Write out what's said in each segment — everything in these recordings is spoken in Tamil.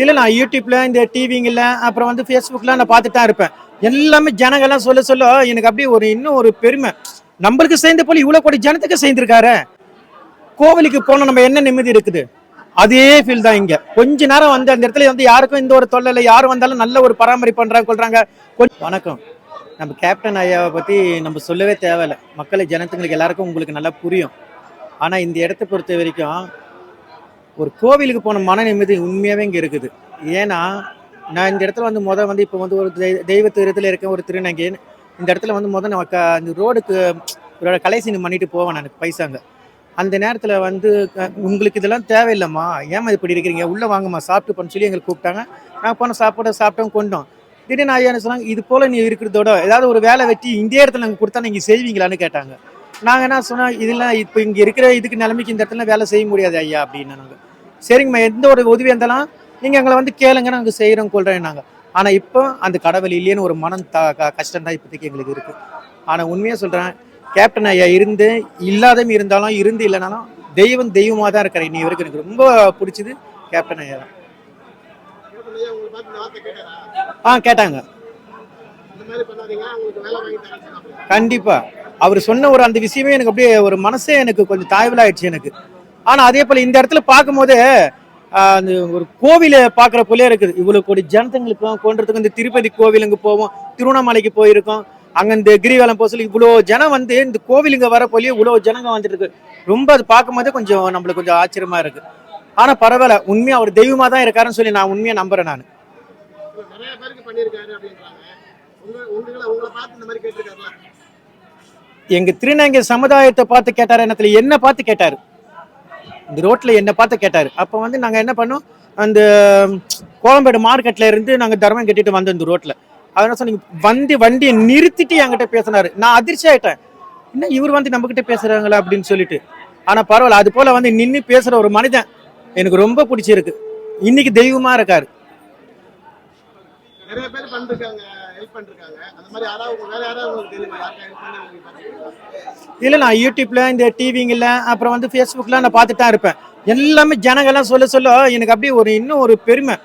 இல்லை நான் யூடியூப்ல இந்த டிவிங்கில் அப்புறம் வந்து ஃபேஸ்புக்கில் நான் பார்த்துட்டு தான் இருப்பேன். எல்லாமே ஜனங்கள்லாம் சொல்ல சொல்ல எனக்கு அப்படியே ஒரு இன்னும் ஒரு பெருமை. நம்மளுக்கு சேர்ந்த போல இவ்வளோ கோடி ஜனத்துக்கு சேர்ந்துருக்காரு. கோவிலுக்கு போனால் நம்ம என்ன நிம்மதி இருக்குது? அதே ஃபீல் தான் இங்கே. கொஞ்ச நேரம் வந்து அந்த இடத்துல வந்து யாருக்கும் இந்த ஒரு தொல்லை இல்லை. யார் வந்தாலும் நல்ல ஒரு பராமரிப்பு பண்ணுறாங்க கொள்றாங்க. கொஞ்சம் வணக்கம். நம்ம கேப்டன் ஐயாவை பற்றி நம்ம சொல்லவே தேவையில்லை. மக்களை ஜனத்துங்களுக்கு எல்லாருக்கும் உங்களுக்கு நல்லா புரியும். ஆனால் இந்த இடத்த பொறுத்த வரைக்கும் ஒரு கோவிலுக்கு போன மன நிம்மதி உண்மையாகவே இங்கே இருக்குது. ஏன்னா நான் இந்த இடத்துல வந்து முதல் வந்து இப்போ வந்து ஒரு தெய்- தெய்வ திருத்தில் இருக்கேன் ஒரு திருநங்கைன்னு இந்த இடத்துல வந்து முதல் நான் க- அந்த ரோடுக்கு ஒரு கலைசீனம் பண்ணிட்டு போவேன் நான் பைசாங்க. அந்த நேரத்தில் வந்து உங்களுக்கு இதெல்லாம் தேவையில்லைம்மா. ஏமா இப்படி இருக்கிறீங்க? உள்ளே வாங்கம்மா சாப்பிட்டு பண்ண சொல்லி எங்களுக்கு கூப்பிட்டாங்க. நான் போன சாப்பாடு சாப்பிட்டோம் கொண்டோம். திடீர்னு ஐயா என்ன சொன்னாங்க இது போல் நீ இருக்கிறதோட ஏதாவது ஒரு வேலை வெட்டி இந்த இடத்துல நாங்கள் கொடுத்தா நீங்கள் செய்வீங்களான்னு கேட்டாங்க. நாங்கள் என்ன சொன்னோம் இதெல்லாம் இப்போ இங்கே இருக்கிற இதுக்கு நிலைமைக்கு இந்த இடத்துல வேலை செய்ய முடியாது ஐயா அப்படின்னு நாங்கள் சரிங்கம்மா எந்த ஒரு உதவி இருந்தாலும் நீங்கள் எங்களை வந்து கேளுங்க நாங்கள் செய்கிறோம் கொள்கிறேன் நாங்கள் ஆனால் இப்போ அந்த கடவுள் இல்லையேன்னு ஒரு மனம் த க- கஷ்டம் தான் இப்போதைக்கு எங்களுக்கு இருக்குது ஆனால் உண்மையாக சொல்கிறேன் கேப்டன் ஐயா இருந்து இல்லாதவங்க இருந்தாலும் இருந்து இல்லைனாலும் தெய்வம் தெய்வமாக தான் இருக்கிற இன்னி வரைக்கும் எனக்கு ரொம்ப பிடிச்சது கேப்டன் ஐயா தான். ஆ கேட்டாங்க. கண்டிப்பாக அவர் சொன்ன ஒரு அந்த விஷயமே எனக்கு அப்படியே ஒரு மனசே எனக்கு கொஞ்சம் தாய்வலாயிடுச்சு எனக்கு. ஆனா அதே போல இந்த இடத்துல பார்க்கும்போது அந்த ஒரு கோவிலை பார்க்குற போலே இருக்குது. இவ்வளவு கோடி ஜனத்தங்களுக்கும் கொன்றதுக்கு இந்த திருப்பதி கோவிலுங்க போவோம் திருவண்ணாமலைக்கு போயிருக்கோம் அங்க இந்த கிரிவலம் போக சொல்லி இவ்வளோ ஜனம் வந்து இந்த கோவிலுங்க வர போலயே இவ்வளோ ஜனங்க வந்துட்டு இருக்கு ரொம்ப அது பார்க்கும்போதே கொஞ்சம் நம்மளுக்கு கொஞ்சம் ஆச்சரியமா இருக்கு. ஆனா பரவாயில்ல உண்மையா அவர் தெய்வமா தான் இருக்காருன்னு சொல்லி நான் உண்மையா நம்புறேன் நான். இவர் நிறைய பேருக்கு பண்ணியிருக்காரு அப்படின்றாங்க. உங்க- உங்களை உங்களை பார்த்து இந்த மாதிரி கேட்டிருக்காருல்ல? எங்க திருநங்கை சமுதாயத்தை பார்த்து கேட்டாரு என்னத்துல என்ன பார்த்து கேட்டாரு? இந்த ரோட்டில் என்னை பார்த்து கேட்டார். அப்போ வந்து நாங்கள் என்ன பண்ணோம்? அந்த கோலம்பேடு மார்க்கெட்ல இருந்து நாங்க தர்மம் கட்டிட்டு வந்தோம் இந்த ரோட்ல. அதனால சொன்னீங்க வண்டி வண்டியை நிறுத்திட்டு என்கிட்ட பேசினாரு. நான் அதிர்ச்சி ஆகிட்டேன் என்ன இவர் வந்து நம்ம பேசுகிறாங்களா அப்படின்னு சொல்லிட்டு. ஆனா பரவாயில்ல அது போல வந்து நின்று பேசுற ஒரு மனிதன் எனக்கு ரொம்ப பிடிச்சிருக்கு. இன்னைக்கு தெய்வமா இருக்காரு. நிறைய பேர் பண்ணிருக்காங்க, பண்ணிருக்காங்க. இல்லை நான் யூடியூப்ல இந்த டிவிங்கில் அப்புறம் வந்து ஃபேஸ்புக்கில் நான் பார்த்துட்டு தான் இருப்பேன். எல்லாமே ஜனங்கள்லாம் சொல்ல சொல்ல எனக்கு அப்படியே ஒரு இன்னும் ஒரு பெருமை.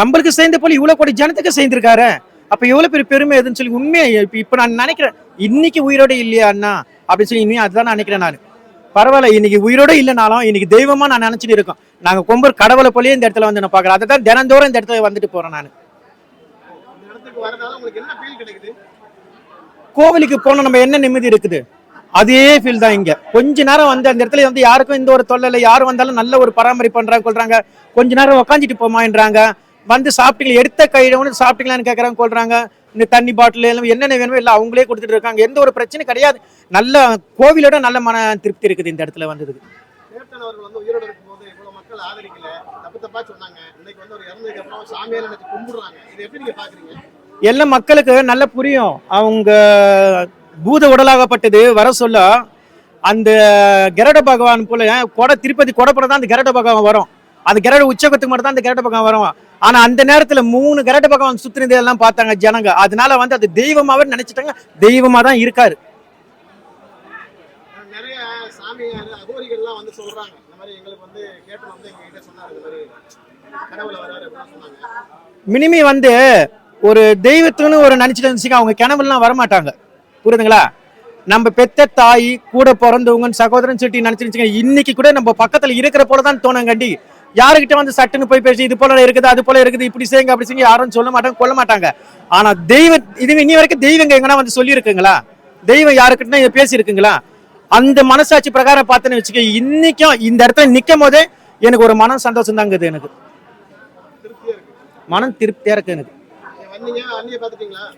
நம்மளுக்கு சேர்ந்த போல இவ்வளோ கோடி ஜனத்துக்கு சேர்ந்துருக்காரு. அப்போ எவ்வளோ பெரிய பெருமை எதுன்னு சொல்லி உண்மையை இப்போ இப்போ நான் நினைக்கிறேன். இன்னைக்கு உயிரோட இல்லையா அண்ணா? அப்படின்னு சொல்லி இனிமே அதுதான் நினைக்கிறேன் நான். பரவாயில்ல இன்னைக்கு உயிரோட இல்லைனாலும் இன்னைக்கு தெய்வமாக நான் நினச்சிட்டு இருக்கோம். நாங்கள் கொம்பர் கடவுளை போலயே இந்த இடத்துல வந்து நான் பார்க்குறேன் அதை தான் தினந்தோறும் இந்த இடத்துல வந்துட்டு போகிறேன் நான் இந்த இடத்துக்கு வரதால உங்களுக்கு என்ன feel கிடைக்குது? கோவிலுக்கு போனால் நம்ம என்ன நிம்மதி இருக்குது? அதே ஃபீல் தான் இங்க. கொஞ்ச நேரம் வந்து அந்த இடத்துல வந்து யாருக்கும் இந்த ஒரு தொல்லை இல்லை. யார் வந்தாலும் நல்ல ஒரு பராமரிப்பு பண்றாங்க கொள்றாங்க. கொஞ்ச நேரம் உக்காந்துட்டு போமான்றாங்க. வந்து சாப்பிட்டீங்களா? எடுத்த கையில வந்து சாப்பிட்டீங்களான்னு கேட்கறாங்க கொள்றாங்க. இந்த தண்ணி பாட்டில் எல்லாம் என்னென்ன வேணுமோ எல்லாம் அவங்களே கொடுத்துட்டு இருக்காங்க. எந்த ஒரு பிரச்சனையும் கிடையாது. நல்ல கோவிலோட நல்ல மன திருப்தி இருக்குது இந்த இடத்துல வந்ததுக்கு. மக்கள் ஆதரிக்கல, தப்பு தப்பா சொன்னாங்க. இன்னைக்கு வந்து ஒரு இறந்ததுக்கு அப்புறம் சாமியார் எனக்கு கும்பிடுறாங்க. இது எப்படி நீங்க பாக்குறீங்க? எல்லாம் மக்களுக்கு நல்லா புரியும். அவங்க பூத உடலாகப்பட்டது வர சொல்ல அந்த கருட பகவான் போல கொடை திருப்பதி கொடைப்புற தான் அந்த கருட பகவான் வரும். அந்த கருட உச்சகத்துக்கு மட்டும் தான் அந்த கருட பகவான் வரும். ஆனா அந்த நேரத்துல மூணு கருட பகவான் சுத்தினது எல்லாம் பார்த்தாங்க ஜனங்க. அதனால வந்து அது தெய்வமாவே நினைச்சிட்டாங்க. தெய்வமா தான் இருக்காரு. நிறைய சாமியார் அகோரிகள்லாம் வந்து சொல்றாங்க. இந்த மாதிரி எங்களுக்கு வந்து கேட்டு வந்து எங்ககிட்ட சொன்னாரு. இந்த மாதிரி கடவுளை வராரு அப்படின்னு சொன்னாங்க. மினிமி வந்து ஒரு தெய்வத்துன்னு ஒரு நினைச்சிட்டு இருந்துச்சுங்க அவங்க கிணவுலாம் வரமாட்டாங்க. புரியுதுங்களா? நம்ம பெத்த தாய் கூட பிறந்தவங்க சகோதரன் சொல்லிட்டு நினைச்சிருந்துச்சுங்க இன்னைக்கு கூட நம்ம பக்கத்துல இருக்கிற போல தான் தோணும் கண்டி யாருக்கிட்ட வந்து சட்டுன்னு போய் பேசி இது போல இருக்குது அது போல இருக்குது இப்படி செய்யுங்க அப்படி செய்யுங்க யாரும் சொல்ல மாட்டாங்க கொல்ல மாட்டாங்க. ஆனா தெய்வ இது இனி வரைக்கும் தெய்வங்க எங்கன்னா வந்து சொல்லியிருக்குங்களா? தெய்வம் யாருக்கிட்ட இதை பேசியிருக்குங்களா? அந்த மனசாட்சி பிரகாரம் பார்த்தேன்னு வச்சுக்க இன்னைக்கும் இந்த இடத்துல நிக்கும் போதே எனக்கு ஒரு மனம் சந்தோஷம் தாங்குது எனக்கு. மனம் திருப்தியா இருக்கு எனக்கு.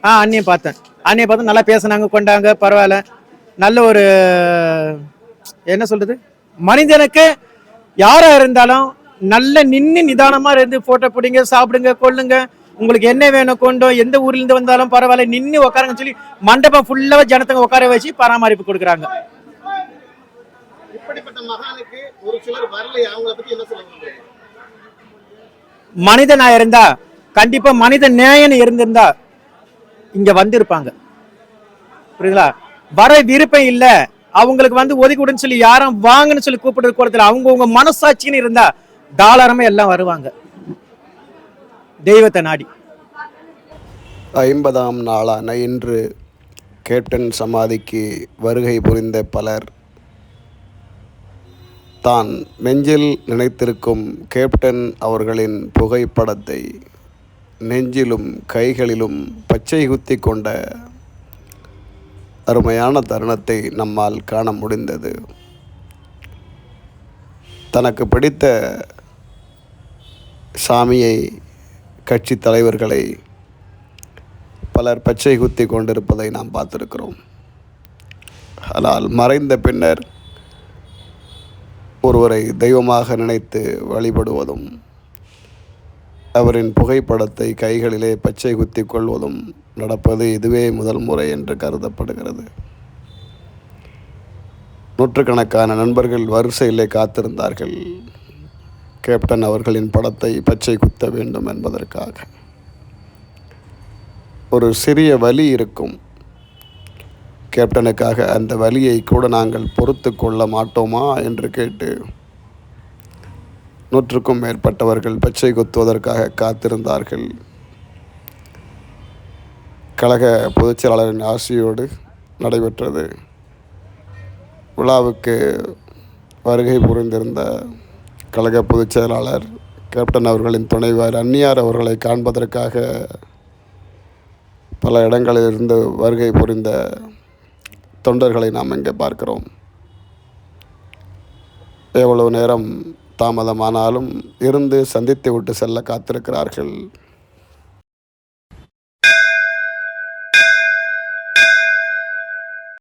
ஆ அண்ணியை பார்த்தேன். அண்ணியை பார்த்து நல்லா பேசுனாங்க கொண்டாங்க பரவாயில்ல. நல்ல ஒரு என்ன சொல்றது? மனிதனுக்கு யாரா இருந்தாலும் நல்ல நின்று நிதானமா இருந்து போட்டோ பிடிங்க சாப்பிடுங்க கொள்ளுங்க உங்களுக்கு என்ன வேணும் கொண்டோ எந்த ஊர்லேருந்து வந்தாலும் பரவாயில்ல நின்று உட்காருங்கன்னு சொல்லி மண்டபம் ஃபுல்லாக ஜனத்தங்க உட்கார வச்சு பராமரிப்பு கொடுக்குறாங்க. இப்படிப்பட்ட மகானுக்கு ஒரு சிலர் வரலையா அவங்கள பத்தி என்ன சொல்லுங்க மனிதனா இருந்தா கண்டிப்பா மனித நேயன் இருந்திருந்தா இங்க வந்திருப்பாங்க. புரியுதுங்களா? வர விருப்பம் இல்ல. அவங்களுக்கு வந்து ஒதுக்கிவிடுன்னு சொல்லி யாரும் வாங்கன்னு சொல்லி கூப்பிடுறது கூடத்துல அவங்க உங்க மனசாட்சின்னு இருந்தா தாராளமா எல்லாம் வருவாங்க. தெய்வத்தை நாடி. ஐம்பதாம் நாளான இன்று கேப்டன் சமாதிக்கு வருகை புரிந்த பலர் தான் நெஞ்சில் நினைத்திருக்கும் கேப்டன் அவர்களின் புகைப்படத்தை நெஞ்சிலும் கைகளிலும் பச்சை குத்தி கொண்ட அருமையான தருணத்தை நம்மால் காண முடிந்தது. தனக்கு பிடித்த சாமியை கட்சி தலைவர்களை பலர் பச்சை குத்தி கொண்டிருப்பதை நாம் பார்த்திருக்கிறோம். ஆனால் மறைந்த பின்னர் ஒருவரை தெய்வமாக நினைத்து வழிபடுவதும் அவரின் புகைப்படத்தை கைகளிலே பச்சை குத்தி கொள்வதும் நடப்பது இதுவே முதல் முறை என்று கருதப்படுகிறது. நூற்றுக்கணக்கான நண்பர்கள் வரிசையிலே காத்திருந்தார்கள். கேப்டன் அவர்களின் படத்தை பச்சை குத்த வேண்டும் என்பதற்காக. ஒரு சிறிய வலி இருக்கும். கேப்டனுக்காக அந்த வலியை கூட நாங்கள் பொறுத்து கொள்ள மாட்டோமா? என்று கேட்டு நூற்றுக்கும் மேற்பட்டவர்கள் பச்சை குத்துவதற்காக காத்திருந்தார்கள். கழக பொதுச்செயலாளரின் ஆசையோடு நடைபெற்றது. விழாவுக்கு வருகை புரிந்திருந்த கழக பொதுச் செயலாளர் கேப்டன் அவர்களின் துணைவர் அந்நியார் அவர்களை காண்பதற்காக பல இடங்களிலிருந்து வருகை புரிந்த தொண்டர்களை நாம் இங்கே பார்க்கிறோம்? எவ்வளவு நேரம் தாமதமானாலும் இருந்து சந்தித்து விட்டு செல்ல காத்திருக்கிறார்கள்.